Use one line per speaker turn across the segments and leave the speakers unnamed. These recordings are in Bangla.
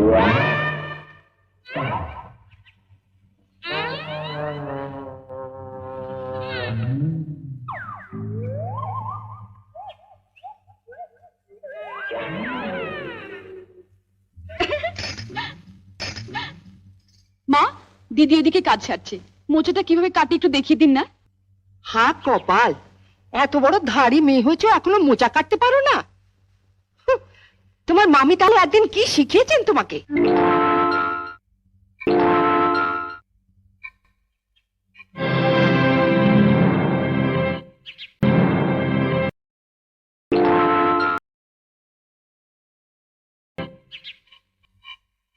মা, দিদি এদিকে কাজ ছাড়ছে মোচাটা কীভাবে কাটি একটু দেখিয়ে দিন না।
হা কপাল। এত বড় ধাড়ি মেয়ে হয়েছে, এখনও মোচা কাটতে পারো না। তোমার মামি তাহলে একদিন কি শিখিয়েছেন তোমাকে?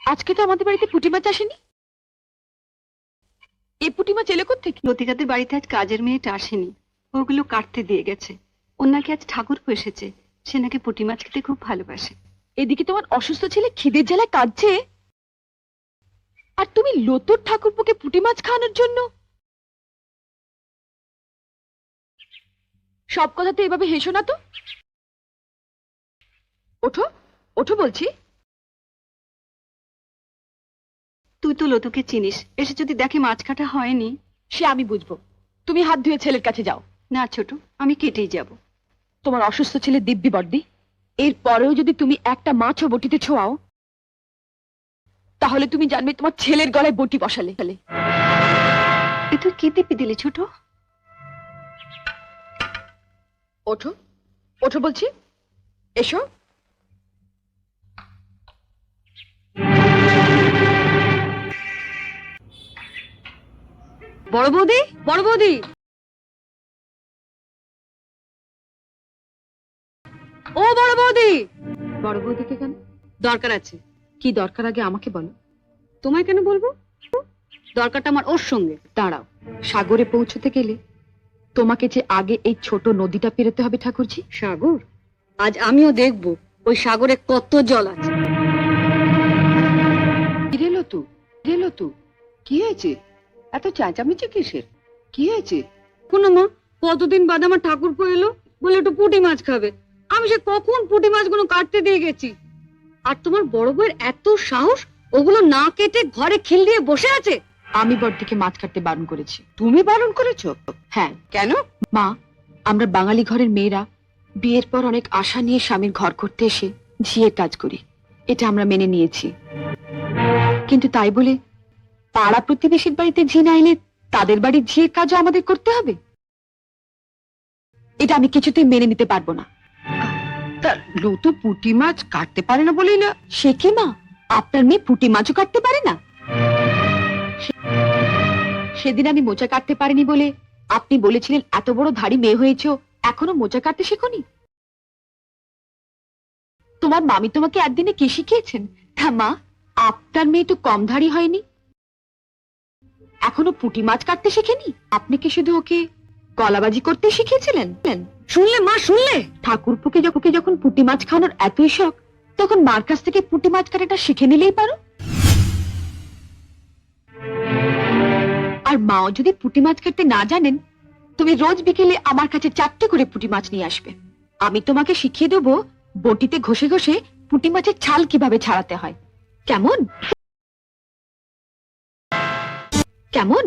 আজকে তো আমাদের বাড়িতে পুঁটি মাছ আসেনি। এই পুঁটি মাছ এলো থেকে
লতিকাদের বাড়িতে আজ কাজের মেয়েটা আসেনি। ওগুলো কাটতে দিয়ে গেছে। ওর নাকি আজ ঠাকুর এসেছে। সে নাকি পুঁটি মাছ খেতে খুব ভালোবাসে।
এদিকে তোমার অসুস্থ ছেলে খিদের জ্বালায় কাঁদছে। আর তুমি লতুর ঠাকুরপোকে পুঁটি মাছ খাওয়ানোর জন্য? সব কথাতে এভাবে হেসো না তো। ওঠো ওঠো বলছি।
তুই তো লতুকে চিনিস এসে যদি দেখে মাছ কাটা হয়নি।
সে আমি বুঝব। তুমি হাত ধুয়ে ছেলের কাছে যাও।
না ছোট আমি কেটেই যাব।
তোমার অসুস্থ ছেলে দিব্যি বর্দি। এর পরেও যদি তুমি একটা মাছও বটিতে ছোঁয়াও তাহলে তুমি জানবে তোমার ছেলের গলায় বটি বসালে। তাহলে
এ তুই কি দিবি দিলি ছোট?
ওঠো ওঠো বলছি। এসো।
বড় বৌদি বড় বৌদি। ও বড় বৌদি।
বড় বৌদিকে কেন?
দরকার আছে।
কি দরকার আগে আমাকে বলো।
তোমায় কেন বলব? দরকারটা আমার ওর সঙ্গে।
দাঁড়াও সাগরে পৌঁছতে গেলে তোমাকে যে আগে এই ছোট নদীটা পেরোতে হবে ঠাকুরজি?
সাগর? আজ আমিও দেখব ওই সাগরে কত জল আছে।
রেলো তু রেলো তু কি হয়েছে? এত চেঁচামেচি কিসের? কি হয়েছে?
কোনো মা কতদিন বাদে আমার ঠাকুর এলো? বলে একটু পুঁটি মাছ খাবে। আমি সে কখন পুঁটি মাছগুলো কাটতে দিয়ে গেছি। আর তোমার বড় বউয়ের এত সাহস ওগুলো না কেটে ঘরে খিল দিয়ে বসে আছে?
আমি বড়দিকে মাছ কাটতে বারণ করেছি।
তুমি বারণ করেছ?
হ্যাঁ।
কেন?
মা আমরা বাঙালি ঘরের মেয়েরা বিয়ের পর অনেক আশা নিয়ে স্বামীর ঘর করতে এসে ঝিয়ের কাজ করি। এটা আমরা মেনে নিয়েছি। কিন্তু তাই বলে পাড়া প্রতিবেশীর বাড়িতে ঝি না এলে তাদের বাড়ির ঝিয়ের কাজও আমাদের করতে হবে? এটা আমি কিছুতেই মেনে নিতে পারব না।
তা লতু পুঁটি মাছ কাটতে পারে না বলেই না।
সে কি মা? আপনার মেয়ে পুঁটি মাছও কাটতে পারে না? সেদিন আমি মোচা কাটতে পারিনি বলে। আপনি বলেছিলেন এত বড় ধাড়ি মেয়ে হয়েছ এখনও মোচা কাটতে শেখনি? তোমার মামি তোমাকে একদিনে কি শিখিয়েছেন? মা, আপনার মেয়ে তো কম ধাড়ি হয়নি? এখনও পুঁটি মাছ কাটতে শেখেনি? আপনি কি শুধু ওকে কলাবাজি করতে শিখিয়েছিলেন?
শুনলে মা শুনলে?
ঠাকুরপুকে যখন যখন পুঁটি মাছ খাওয়ানোর এতই শখ তখন মার কাছ থেকে পুঁটি মাছ কাটাটা শিখে নিলেই পারো। আর মাও যদি পুঁটি মাছ কাটতে না জানেন তুমি রোজ বিকেলে আমার কাছে চারটে করে পুঁটি মাছ নিয়ে আসবে। আমি তোমাকে শিখিয়ে দেবো বটিতে ঘষে ঘষে পুঁটি মাছের ছাল কীভাবে ছাড়াতে হয়। কেমন? কেমন।